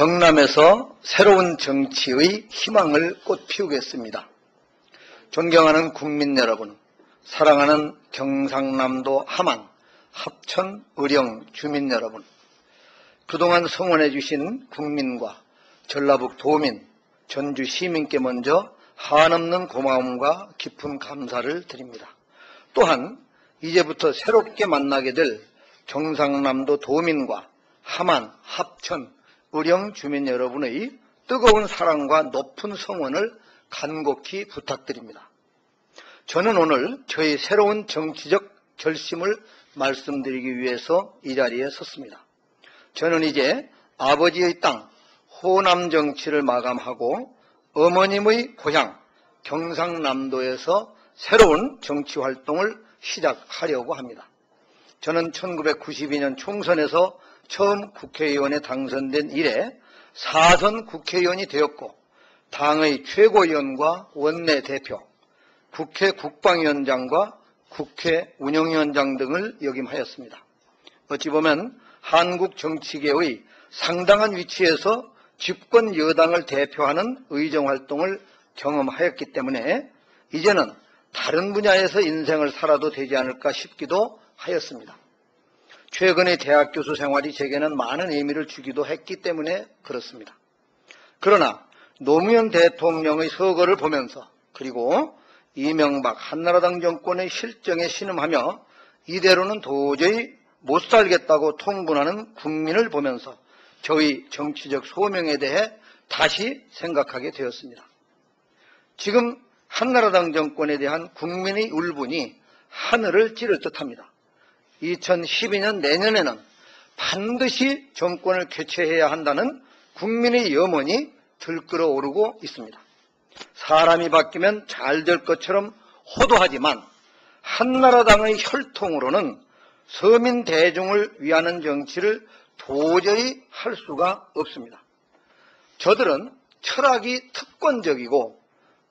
경남에서 새로운 정치의 희망을 꽃피우겠습니다. 존경하는 국민 여러분, 사랑하는 경상남도 함안, 합천, 의령 주민 여러분, 그동안 성원해 주신 국민과 전라북 도민, 전주 시민께 먼저 한없는 고마움과 깊은 감사를 드립니다. 또한 이제부터 새롭게 만나게 될 경상남도 도민과 함안, 합천, 의령 주민 여러분의 뜨거운 사랑과 높은 성원을 간곡히 부탁드립니다. 저는 오늘 저희 새로운 정치적 결심을 말씀드리기 위해서 이 자리에 섰습니다. 저는 이제 아버지의 땅 호남 정치를 마감하고 어머님의 고향 경상남도에서 새로운 정치 활동을 시작하려고 합니다. 저는 1992년 총선에서 처음 국회의원에 당선된 이래 사선 국회의원이 되었고 당의 최고위원과 원내대표, 국회 국방위원장과 국회 운영위원장 등을 역임하였습니다. 어찌 보면 한국 정치계의 상당한 위치에서 집권 여당을 대표하는 의정활동을 경험하였기 때문에 이제는 다른 분야에서 인생을 살아도 되지 않을까 싶기도 하였습니다. 최근의 대학 교수 생활이 제게는 많은 의미를 주기도 했기 때문에 그렇습니다. 그러나 노무현 대통령의 서거를 보면서 그리고 이명박 한나라당 정권의 실정에 신음하며 이대로는 도저히 못 살겠다고 통분하는 국민을 보면서 저희 정치적 소명에 대해 다시 생각하게 되었습니다. 지금 한나라당 정권에 대한 국민의 울분이 하늘을 찌를 듯합니다. 2012년 내년에는 반드시 정권을 교체해야 한다는 국민의 염원이 들끓어 오르고 있습니다. 사람이 바뀌면 잘 될 것처럼 호도하지만 한나라당의 혈통으로는 서민 대중을 위하는 정치를 도저히 할 수가 없습니다. 저들은 철학이 특권적이고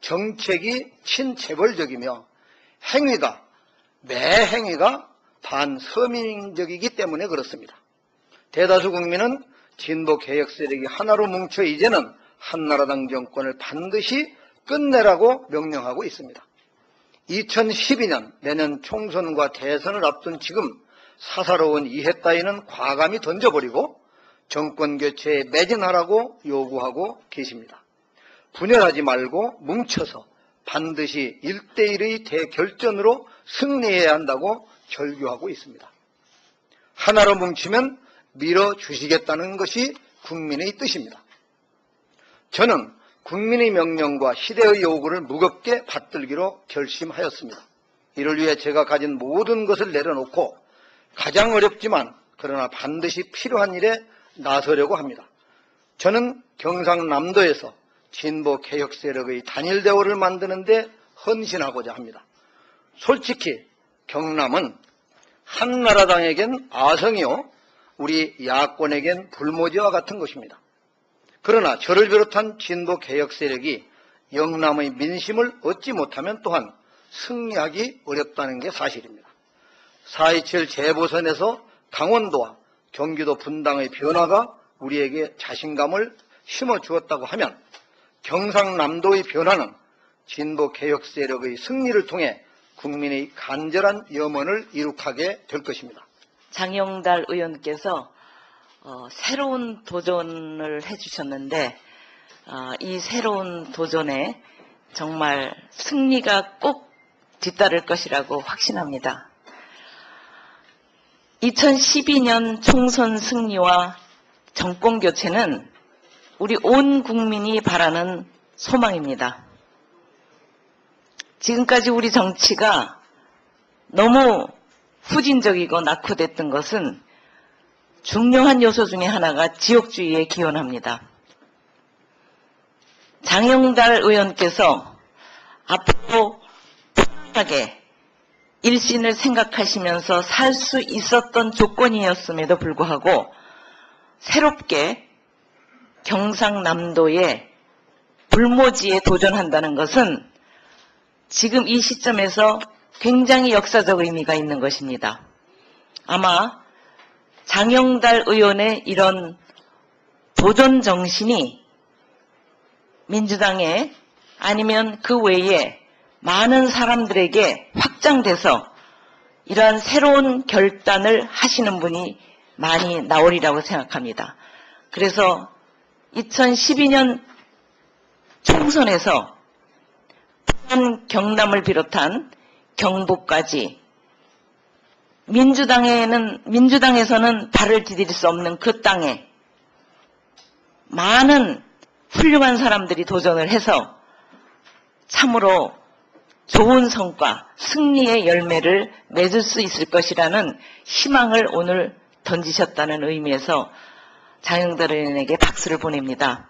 정책이 친체벌적이며 행위가 매 행위가 반서민적이기 때문에 그렇습니다. 대다수 국민은 진보 개혁 세력이 하나로 뭉쳐 이제는 한나라당 정권을 반드시 끝내라고 명령하고 있습니다. 2012년 내년 총선과 대선을 앞둔 지금 사사로운 이해 따위는 과감히 던져버리고 정권 교체에 매진하라고 요구하고 계십니다. 분열하지 말고 뭉쳐서 반드시 1대1의 대결전으로 승리해야 한다고 절규하고 있습니다. 하나로 뭉치면 밀어주시겠다는 것이 국민의 뜻입니다. 저는 국민의 명령과 시대의 요구를 무겁게 받들기로 결심하였습니다. 이를 위해 제가 가진 모든 것을 내려놓고 가장 어렵지만 그러나 반드시 필요한 일에 나서려고 합니다. 저는 경상남도에서 진보 개혁 세력의 단일 대우를 만드는데 헌신하고자 합니다. 솔직히 경남은 한나라당에겐 아성이요 우리 야권에겐 불모지와 같은 것입니다. 그러나 저를 비롯한 진보 개혁 세력이 영남의 민심을 얻지 못하면 또한 승리하기 어렵다는 게 사실입니다. 4.27 재보선에서 강원도와 경기도 분당의 변화가 우리에게 자신감을 심어 주었다고 하면 경상남도의 변화는 진보 개혁 세력의 승리를 통해 국민의 간절한 염원을 이룩하게 될 것입니다. 장영달 의원께서 어, 새로운 도전을 해주셨는데 어, 이 새로운 도전에 정말 승리가 꼭 뒤따를 것이라고 확신합니다. 2012년 총선 승리와 정권 교체는 우리 온 국민이 바라는 소망입니다. 지금까지 우리 정치가 너무 후진적이고 낙후됐던 것은 중요한 요소 중에 하나가 지역주의에 기원합니다. 장영달 의원께서 앞으로 편하게 일신을 생각하시면서 살 수 있었던 조건이었음에도 불구하고 새롭게 경상남도의 불모지에 도전한다는 것은 지금 이 시점에서 굉장히 역사적 의미가 있는 것입니다. 아마 장영달 의원의 이런 도전 정신이 민주당에 아니면 그 외에 많은 사람들에게 확장돼서 이러한 새로운 결단을 하시는 분이 많이 나오리라고 생각합니다. 그래서 2012년 총선에서 경남을 비롯한 경북까지 민주당에는 민주당에서는 발을 디딜 수 없는 그 땅에 많은 훌륭한 사람들이 도전을 해서 참으로 좋은 성과, 승리의 열매를 맺을 수 있을 것이라는 희망을 오늘 던지셨다는 의미에서 장영달 의원에게 박수를 보냅니다.